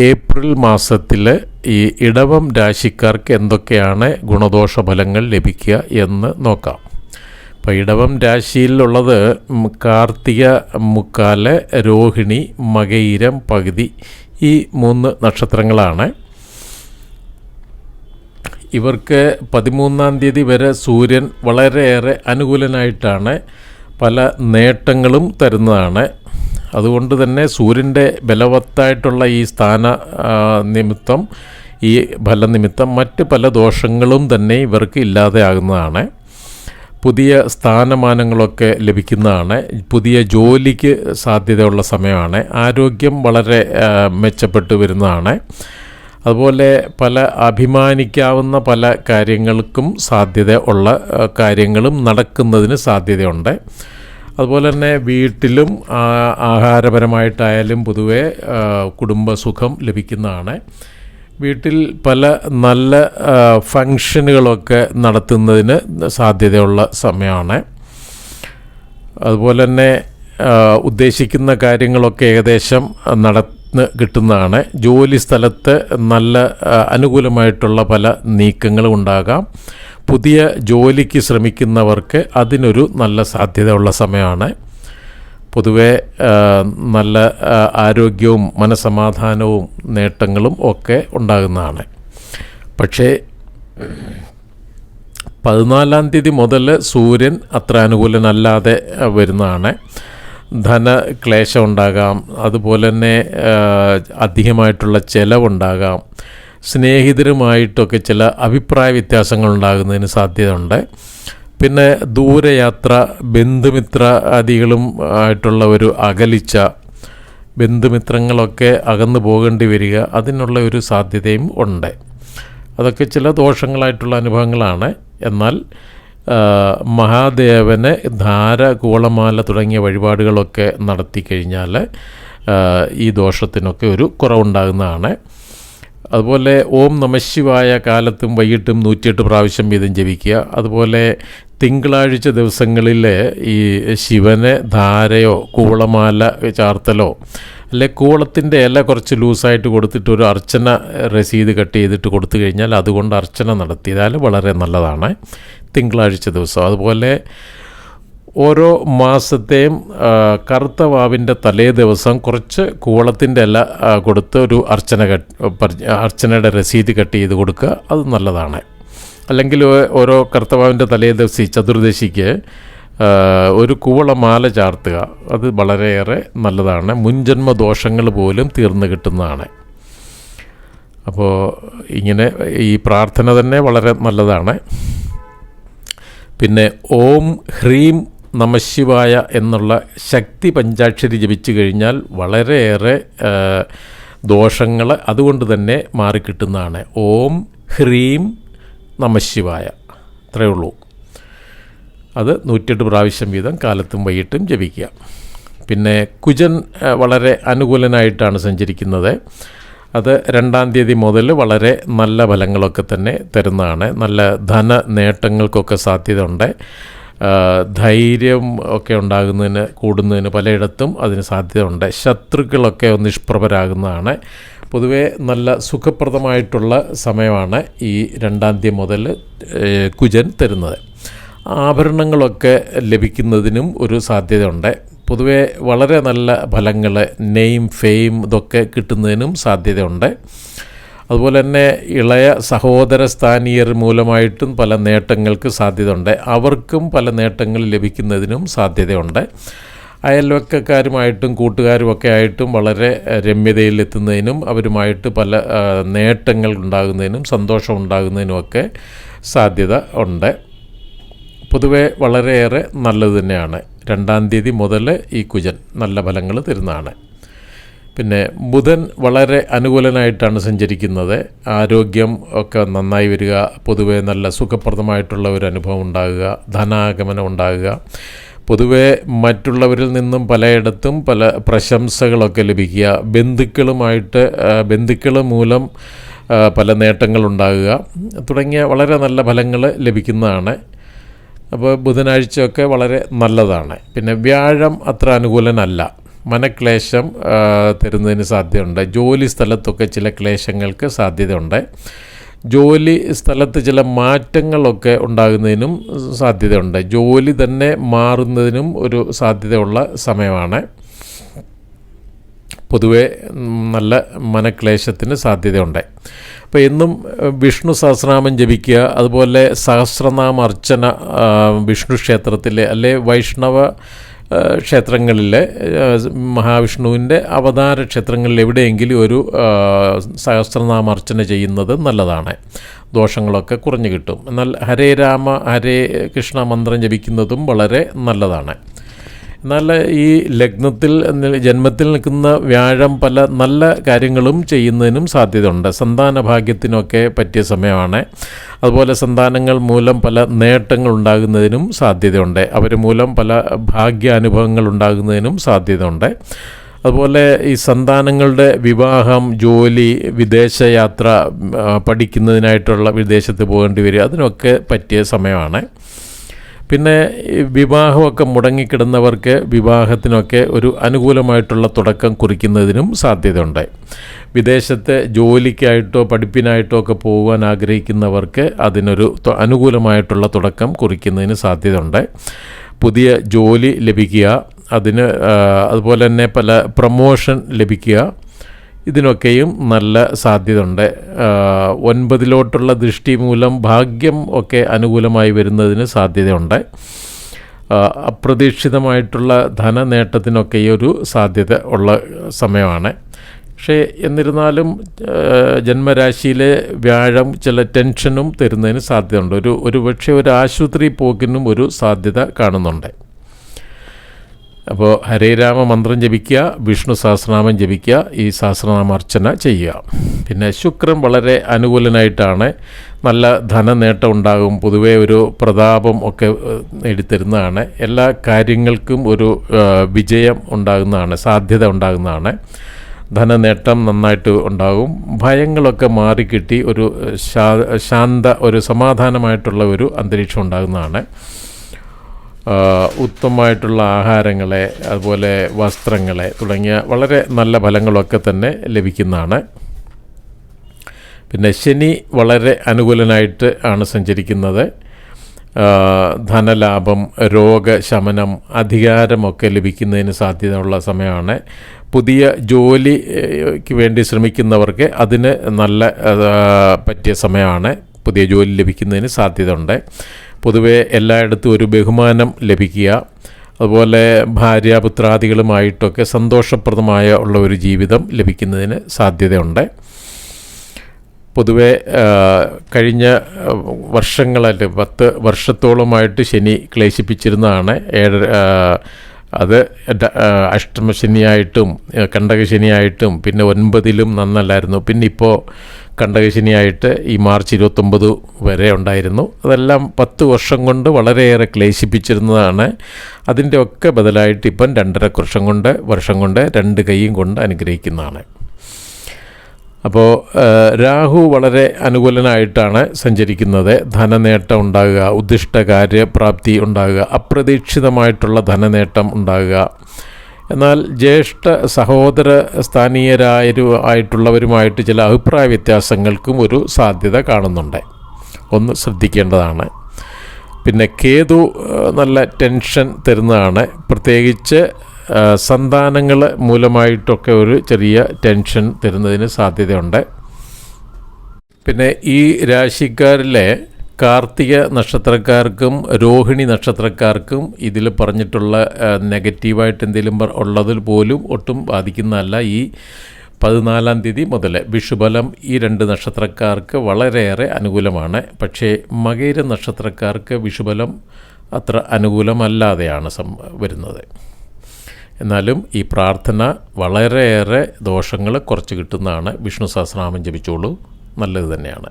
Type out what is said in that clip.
April മാസത്തിൽ ഈ ഇടവം രാശിക്കാർക്ക് എന്തൊക്കെയാണ് ഗുണദോഷ ഫലങ്ങൾ ലഭിക്കുക എന്ന് നോക്കാം. അപ്പോൾ ഇടവം രാശിയിലുള്ളത് കാർത്തിക മുക്കാൽ രോഹിണി മകയിരം പകുതി ഈ മൂന്ന് നക്ഷത്രങ്ങളാണ്. ഇവർക്ക് പതിമൂന്നാം തീയതി വരെ സൂര്യൻ വളരെയേറെ അനുകൂലനായിട്ടാണ് പല നേട്ടങ്ങളും തരുന്നതാണ്. അതുകൊണ്ട് തന്നെ സൂര്യന്റെ ബലവത്തായിട്ടുള്ള ഈ സ്ഥാന നിമിത്തം ഈ ഫലനിമിത്തം മറ്റ് പല ദോഷങ്ങളും തന്നെ ഇവർക്ക് ഇല്ലാതെയാകുന്നതാണ്. പുതിയ സ്ഥാനമാനങ്ങളൊക്കെ ലഭിക്കുന്നതാണ്. പുതിയ ജോലിക്ക് സാധ്യതയുള്ള സമയമാണ്. ആരോഗ്യം വളരെ മെച്ചപ്പെട്ടു വരുന്നതാണ്. അതുപോലെ പല അഭിമാനിക്കാവുന്ന പല കാര്യങ്ങൾക്കും സാധ്യത ഉള്ള കാര്യങ്ങളും നടക്കുന്നതിന് സാധ്യതയുണ്ട്. അതുപോലെ തന്നെ വീട്ടിലും ആഹാരപരമായിട്ടായാലും പൊതുവെ കുടുംബസുഖം ലഭിക്കുന്നതാണ്. വീട്ടിൽ പല നല്ല ഫങ്ഷനുകളൊക്കെ നടത്തുന്നതിന് സാധ്യതയുള്ള സമയമാണ്. അതുപോലെ തന്നെ ഉദ്ദേശിക്കുന്ന കാര്യങ്ങളൊക്കെ ഏകദേശം നടന്ന് കിട്ടുന്നതാണ്. ജോലി സ്ഥലത്ത് നല്ല അനുകൂലമായിട്ടുള്ള പല നീക്കങ്ങളും ഉണ്ടാകാം. പുതിയ ജോലിക്ക് ശ്രമിക്കുന്നവർക്ക് അതിനൊരു നല്ല സാധ്യതയുള്ള സമയമാണ്. പൊതുവെ നല്ല ആരോഗ്യവും മനസമാധാനവും നേട്ടങ്ങളും ഒക്കെ ഉണ്ടാകുന്നതാണ്. പക്ഷേ പതിനാലാം തീയതി മുതൽ സൂര്യൻ അത്ര അനുകൂലനല്ലാതെ വരുന്നതാണ്. ധനക്ലേശം ഉണ്ടാകാം. അതുപോലെ തന്നെ അധികമായിട്ടുള്ള ചെലവുണ്ടാകാം. സ്നേഹിതരുമായിട്ടൊക്കെ ചില അഭിപ്രായ വ്യത്യാസങ്ങൾ ഉണ്ടാകുന്നതിന് സാധ്യതയുണ്ട്. പിന്നെ ദൂരയാത്ര ബന്ധുമിത്ര ആദികളും ആയിട്ടുള്ള ഒരു അകലിച്ച ബന്ധുമിത്രങ്ങളൊക്കെ അകന്നു പോകേണ്ടി വരിക അതിനുള്ള ഒരു സാധ്യതയും ഉണ്ട്. അതൊക്കെ ചില ദോഷങ്ങളായിട്ടുള്ള അനുഭവങ്ങളാണ്. എന്നാൽ മഹാദേവനെ ധാര കൂളമാല തുടങ്ങിയ വഴിപാടുകളൊക്കെ നടത്തി കഴിഞ്ഞാൽ ഈ ദോഷത്തിനൊക്കെ ഒരു കുറവുണ്ടാകുന്നതാണ്. അതുപോലെ ഓം നമശിവായ കാലത്തും വൈകിട്ടും നൂറ്റിയെട്ട് പ്രാവശ്യം വീതം ജപിക്കുക. അതുപോലെ തിങ്കളാഴ്ച ദിവസങ്ങളിൽ ഈ ശിവനെ ധാരയോ കൂളമാല ചാർത്തലോ അല്ലെ കൂളത്തിന്റെ ഇല കുറച്ച് ലൂസായിട്ട് കൊടുത്തിട്ട് ഒരു അർച്ചന രസീത് കട്ട് ചെയ്തിട്ട് കൊടുത്തു കഴിഞ്ഞാൽ അതുകൊണ്ട് അർച്ചന നടത്തിയതാൽ വളരെ നല്ലതാണ് തിങ്കളാഴ്ച ദിവസം. അതുപോലെ ഓരോ മാസത്തെയും കറുത്ത വാവിന്റെ തലേ ദിവസം കുറച്ച് കൂവളത്തിന്റെ ഇല കൊടുത്ത് ഒരു അർച്ചന കട്ട് അർച്ചനയുടെ രസീത് കട്ട് ചെയ്ത് കൊടുക്കുക. അത് നല്ലതാണ്. അല്ലെങ്കിൽ ഓരോ കർത്തവാവിന്റെ തലേ ദിവസം ചതുർദശിക്ക് ഒരു കൂവളമാല ചാർത്തുക. അത് വളരെയേറെ നല്ലതാണ്. മുൻജന്മ ദോഷങ്ങൾ പോലും തീർന്നു കിട്ടുന്നതാണ്. അപ്പോൾ ഇങ്ങനെ ഈ പ്രാർത്ഥന തന്നെ വളരെ നല്ലതാണ്. പിന്നെ ഓം ഹ്രീം നമശിവായ എന്നുള്ള ശക്തി പഞ്ചാക്ഷരി ജപിച്ചു കഴിഞ്ഞാൽ വളരെയേറെ ദോഷങ്ങൾ അതുകൊണ്ട് തന്നെ മാറിക്കിട്ടുന്നതാണ്. ഓം ഹ്രീം നമശിവായ. അത്രയേ ഉള്ളൂ. അത് നൂറ്റെട്ട് പ്രാവശ്യം വീതം കാലത്തും വൈകിട്ടും ജപിക്കുക. പിന്നെ കുജൻ വളരെ അനുകൂലനായിട്ടാണ് സഞ്ചരിക്കുന്നത്. അത് രണ്ടാം തീയതി മുതൽ വളരെ നല്ല ഫലങ്ങളൊക്കെ തന്നെ തരുന്നതാണ്. നല്ല ധന നേട്ടങ്ങൾക്കൊക്കെ സാധ്യതയുണ്ട്. ആ, ധൈര്യം ഒക്കെ ഉണ്ടാകുന്നതിന് കൂടുന്നതിന് പലയിടത്തും അതിന് സാധ്യതയുണ്ട്. ശത്രുക്കളൊക്കെ നിഷ്പ്രഭരാകുന്നതാണ്. പൊതുവെ നല്ല സുഖപ്രദമായിട്ടുള്ള സമയമാണ് ഈ രണ്ടാം തീയതി മുതൽ കുജൻ തരുന്നത്. ആഭരണങ്ങളൊക്കെ ലഭിക്കുന്നതിനും ഒരു സാധ്യതയുണ്ട്. പൊതുവെ വളരെ നല്ല ഫലങ്ങൾ നെയിം ഫെയിം ഇതൊക്കെ കിട്ടുന്നതിനും സാധ്യതയുണ്ട്. അതുപോലെ തന്നെ ഇളയ സഹോദര സ്ഥാനീയർ മൂലമായിട്ടും പല നേട്ടങ്ങൾക്ക് സാധ്യതയുണ്ട്. അവർക്കും പല നേട്ടങ്ങൾ ലഭിക്കുന്നതിനും സാധ്യതയുണ്ട്. അയൽവക്കക്കാരുമായിട്ടും കൂട്ടുകാരുമൊക്കെ ആയിട്ടും വളരെ രമ്യതയിലെത്തുന്നതിനും അവരുമായിട്ട് പല നേട്ടങ്ങൾ ഉണ്ടാകുന്നതിനും സന്തോഷം ഉണ്ടാകുന്നതിനുമൊക്കെ സാധ്യത ഉണ്ട്. പൊതുവെ വളരെയേറെ നല്ലത് തന്നെയാണ്. രണ്ടാം തീയതി മുതൽ ഈ കുജൻ നല്ല ഫലങ്ങൾ തരുന്നതാണ്. പിന്നെ ബുധൻ വളരെ അനുകൂലനായിട്ടാണ് സഞ്ചരിക്കുന്നത്. ആരോഗ്യം ഒക്കെ നന്നായി വരിക പൊതുവേ നല്ല സുഖപ്രദമായിട്ടുള്ള ഒരു അനുഭവം ഉണ്ടാകുക ധനാഗമനം ഉണ്ടാകുക. പൊതുവേ മറ്റുള്ളവരിൽ നിന്നും പലയിടത്തും പല പ്രശംസകളൊക്കെ ലഭിക്കുക. ബന്ധുക്കളുമായിട്ട് ബന്ധുക്കൾ മൂലം പല നേട്ടങ്ങളുണ്ടാകുക തുടങ്ങിയ വളരെ നല്ല ഫലങ്ങൾ ലഭിക്കുന്നതാണ്. അപ്പോൾ ബുധനാഴ്ചയൊക്കെ വളരെ നല്ലതാണ്. പിന്നെ വ്യാഴം അത്ര അനുകൂലനല്ല. മനക്ലേശം തരുന്നതിന് സാധ്യതയുണ്ട്. ജോലി സ്ഥലത്തൊക്കെ ചില ക്ലേശങ്ങൾക്ക് സാധ്യതയുണ്ട്. ജോലി സ്ഥലത്ത് ചില മാറ്റങ്ങളൊക്കെ ഉണ്ടാകുന്നതിനും സാധ്യതയുണ്ട്. ജോലി തന്നെ മാറുന്നതിനും ഒരു സാധ്യതയുള്ള സമയമാണ്. പൊതുവെ നല്ല മനക്ലേശത്തിന് സാധ്യതയുണ്ട്. അപ്പോൾ എന്നും വിഷ്ണു സഹസ്രനാമം ജപിക്കുക അതുപോലെ സഹസ്രനാമ അർച്ചന വിഷ്ണു ക്ഷേത്രത്തിലെ അല്ലെ വൈഷ്ണവ ആ, ക്ഷേത്രങ്ങളിലെ മഹാവിഷ്ണുവിന്റെ അവതാര ക്ഷേത്രങ്ങളിൽ എവിടെയെങ്കിലും ഒരു സഹസ്രനാമർച്ചന ചെയ്യുന്നത് നല്ലതാണ്. ദോഷങ്ങളൊക്കെ കുറഞ്ഞു കിട്ടും. എന്നാൽ ഹരേ രാമ ഹരേ കൃഷ്ണ മന്ത്രം ജപിക്കുന്നതും വളരെ നല്ലതാണ്. എന്നാൽ ഈ ലഗ്നത്തിൽ ജന്മത്തിൽ നിൽക്കുന്ന വ്യാഴം പല നല്ല കാര്യങ്ങളും ചെയ്യുന്നതിനും സാധ്യതയുണ്ട്. സന്താന ഭാഗ്യത്തിനൊക്കെ പറ്റിയ സമയമാണ്. അതുപോലെ സന്താനങ്ങൾ മൂലം പല നേട്ടങ്ങൾ ഉണ്ടാകുന്നതിനും സാധ്യതയുണ്ട്. അവർ മൂലം പല ഭാഗ്യാനുഭവങ്ങൾ ഉണ്ടാകുന്നതിനും സാധ്യതയുണ്ട്. അതുപോലെ ഈ സന്താനങ്ങളുടെ വിവാഹം ജോലി വിദേശയാത്ര പഠിക്കുന്നതിനായിട്ടുള്ള വിദേശത്ത് പോകേണ്ടി വരിക അതിനൊക്കെ പറ്റിയ സമയമാണ്. പിന്നെ വിവാഹമൊക്കെ മുടങ്ങിക്കിടന്നവർക്ക് വിവാഹത്തിനൊക്കെ ഒരു അനുകൂലമായിട്ടുള്ള തുടക്കം കുറിക്കുന്നതിനും സാധ്യതയുണ്ട്. വിദേശത്ത് ജോലിക്കായിട്ടോ പഠിപ്പിനായിട്ടോ ഒക്കെ പോകാൻ ആഗ്രഹിക്കുന്നവർക്ക് അതിനൊരു അനുകൂലമായിട്ടുള്ള തുടക്കം കുറിക്കുന്നതിന് സാധ്യതയുണ്ട്. പുതിയ ജോലി ലഭിക്കുക അതിന് അതുപോലെ തന്നെ പല പ്രമോഷൻ ലഭിക്കുക ഇതിനൊക്കെയും നല്ല സാധ്യതയുണ്ട്. ഒൻപതിലോട്ടുള്ള ദൃഷ്ടി മൂലം ഭാഗ്യം ഒക്കെ അനുകൂലമായി വരുന്നതിന് സാധ്യതയുണ്ട്. അപ്രതീക്ഷിതമായിട്ടുള്ള അപ്രതീക്ഷിതമായിട്ടുള്ള ധനനേട്ടത്തിനൊക്കെ ഈ ഒരു സാധ്യത ഉള്ള സമയമാണ്. പക്ഷേ എന്നിരുന്നാലും ജന്മരാശിയിലെ വ്യാഴം ചില ടെൻഷനും തരുന്നതിന് സാധ്യതയുണ്ട്. ഒരു ഒരു പക്ഷേ ഒരു ആശുപത്രി പോക്കിനും ഒരു സാധ്യത കാണുന്നുണ്ട്. അപ്പോൾ ഹരേ രാമ മന്ത്രം ജപിക്കുക വിഷ്ണു സഹസ്രനാമം ജപിക്കുക ഈ സഹസ്രനാമ അർച്ചന ചെയ്യുക. പിന്നെ ശുക്രൻ വളരെ അനുകൂലനായിട്ടാണ് നല്ല ധനനേട്ടം ഉണ്ടാകും പൊതുവേ ഒരു പ്രതാപം ഒക്കെ നേടിത്തരുന്നതാണ്. എല്ലാ കാര്യങ്ങൾക്കും ഒരു വിജയം ഉണ്ടാകുന്നതാണ് സാധ്യത ഉണ്ടാകുന്നതാണ്. ധനനേട്ടം നന്നായിട്ട് ഉണ്ടാകും. ഭയങ്ങളൊക്കെ മാറിക്കിട്ടി ഒരു ശാന്ത ഒരു സമാധാനമായിട്ടുള്ള ഒരു അന്തരീക്ഷം ഉണ്ടാകുന്നതാണ്. ഉത്തമമായിട്ടുള്ള ആഹാരങ്ങളെ അതുപോലെ വസ്ത്രങ്ങളെ തുടങ്ങിയ വളരെ നല്ല ഫലങ്ങളൊക്കെ തന്നെ ലഭിക്കുന്നതാണ്. പിന്നെ ശനി വളരെ അനുകൂലനായിട്ട് ആണ് സഞ്ചരിക്കുന്നത്. ധനലാഭം രോഗശമനം അധികാരമൊക്കെ ലഭിക്കുന്നതിന് സാധ്യതയുള്ള സമയമാണ്. പുതിയ ജോലിക്ക് വേണ്ടി ശ്രമിക്കുന്നവർക്ക് അതിന് നല്ല പറ്റിയ സമയമാണ്. പുതിയ ജോലി ലഭിക്കുന്നതിന് സാധ്യതയുണ്ട്. പൊതുവെ എല്ലായിടത്തും ഒരു ബഹുമാനം ലഭിക്കുക. അതുപോലെ ഭാര്യാപുത്രാദികളുമായിട്ടൊക്കെ സന്തോഷപ്രദമായ ഉള്ള ഒരു ജീവിതം ലഭിക്കുന്നതിന് സാധ്യതയുണ്ട്. പൊതുവെ കഴിഞ്ഞ വർഷങ്ങളിൽ പത്ത് വർഷത്തോളമായിട്ട് ശനി ക്ലേശിപ്പിച്ചിരുന്നതാണ്. ഏഴ് അത് അഷ്ടമശനിയായിട്ടും കണ്ടകശനിയായിട്ടും പിന്നെ ഒൻപതിലും നന്നല്ലായിരുന്നു. പിന്നെ ഇപ്പോൾ കണ്ടകശനിയായിട്ട് ഈ മാർച്ച് ഇരുപത്തൊമ്പത് വരെ ഉണ്ടായിരുന്നു. അതെല്ലാം പത്ത് വർഷം കൊണ്ട് വളരെയേറെ ക്ലേശിപ്പിച്ചിരുന്നതാണ്. അതിന്റെ ഒക്കെ ബദലായിട്ട് ഇപ്പം രണ്ടര വർഷം കൊണ്ട് വർഷം കൊണ്ട് രണ്ട് കൈയും കൊണ്ട് അനുഗ്രഹിക്കുന്നതാണ്. അപ്പോൾ രാഹു വളരെ അനുകൂലനായിട്ടാണ് സഞ്ചരിക്കുന്നത്. ധനനേട്ടം ഉണ്ടാകുക ഉദ്ദിഷ്ട കാര്യപ്രാപ്തി ഉണ്ടാകുക അപ്രതീക്ഷിതമായിട്ടുള്ള ധനനേട്ടം ഉണ്ടാകുക. എന്നാൽ ജ്യേഷ്ഠ സഹോദര സ്ഥാനീയരായൊരു ആയിട്ടുള്ളവരുമായിട്ട് ചില അഭിപ്രായ വ്യത്യാസങ്ങൾക്കും ഒരു സാധ്യത കാണുന്നുണ്ട്. ഒന്ന് ശ്രദ്ധിക്കേണ്ടതാണ്. പിന്നെ കേതു നല്ല ടെൻഷൻ തരുന്നതാണ്. പ്രത്യേകിച്ച് സന്താനങ്ങൾ മൂലമായിട്ടൊക്കെ ഒരു ചെറിയ ടെൻഷൻ തരുന്നതിന് സാധ്യതയുണ്ട്. പിന്നെ ഈ രാശിക്കാരിലെ കാർത്തിക നക്ഷത്രക്കാർക്കും രോഹിണി നക്ഷത്രക്കാർക്കും ഇതിൽ പറഞ്ഞിട്ടുള്ള നെഗറ്റീവായിട്ട് എന്തെങ്കിലും ഉള്ളതിൽ പോലും ഒട്ടും ബാധിക്കുന്നതല്ല ഈ പതിനാലാം തീയതി മുതൽ. വിഷുബലം ഈ രണ്ട് നക്ഷത്രക്കാർക്ക് വളരെയേറെ അനുകൂലമാണ്. പക്ഷേ മകേര നക്ഷത്രക്കാർക്ക് വിഷുബലം അത്ര അനുകൂലമല്ലാതെയാണ് വരുന്നത്. എന്നാലും ഈ പ്രാർത്ഥന വളരെയേറെ ദോഷങ്ങൾ കുറച്ച് കിട്ടുന്നതാണ്. വിഷ്ണു സഹസ്രനാമം ജപിച്ചോളൂ. നല്ലത് തന്നെയാണ്.